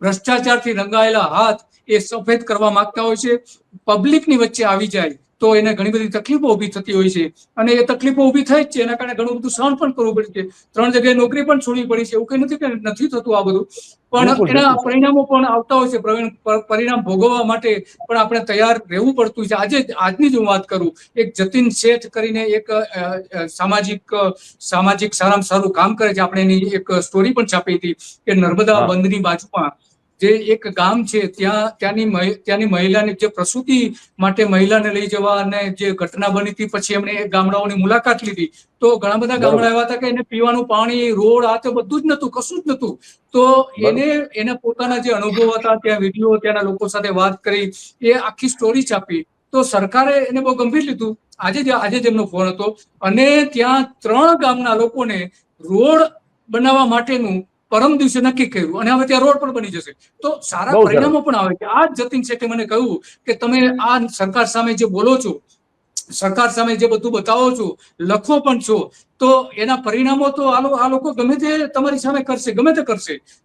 ભ્રષ્ટાચારથી રંગાયેલા હાથ એ સફેદ કરવા માંગતા હોય છે. પબ્લિકની વચ્ચે આવી જાય. તો એને ઘણી બધી તકલીફો ઊભી થતી હોય છે. અને એ તકલીફો ઊભી થઈ જ છે એના કારણે ઘણું બધું સહન પણ કરવું પડે છે. ત્રણ જગ્યાએ નોકરી પણ છોડવી પડી છે એવું કઈ નથી કે નથી થતું આ બધું. પણ એના પરિણામો પણ આવતા હોય છે પ્રવીણ પરિણામ ભોગવવા માટે પણ આપણે તૈયાર રહેવું પડતું છે. આજે આજની જ હું વાત કરું એક જતીન શેઠ કરીને એક સામાજિક સામાજિક સારામાં સારું કામ કરે છે. આપણે એની એક સ્ટોરી પણ છાપી હતી કે નર્મદા. બંધની બાજુમાં જે એક ગામ છે ત્યાં ત્યાંની ત્યાંની મહિલાની જે પ્રસૂતિ માટે મહિલાને લઈ જવા અને જે ઘટના બની હતી પછી એમણે એ ગામડાઓની મુલાકાત લીધી. તો ઘણા બધા ગામડા એવા હતા કે એને પીવાનું પાણી રોડ આ તે બધું જ નતું કશું જ નતું તો. એને એના પોતાના જે અનુભવ હતા ત્યાં વીડિયો ત્યાંના લોકો સાથે વાત કરી એ આખી સ્ટોરી છાપી તો સરકારે એને બહુ ગંભીર લીધું. આજે જ આજે જ એમનો ફોન હતો. અને ત્યાં ત્રણ ગામના લોકોને રોડ બનાવવા માટેનું પરમ દિવસે નક્કી કર્યું અને હવે ત્યાં રોડ પણ બની જશે. તો સારા પરિણામો પણ આવે છે. આ જ જતીન શેઠે મને કહ્યું કે તમે આ સરકાર સામે જે બોલો છો સરકાર સામે જે બધું બતાવો છો લખો પણ છો તો એના પરિણામો તો આ લોકો ગમે તે તમારી સામે કરશે ગમે તે કરશે.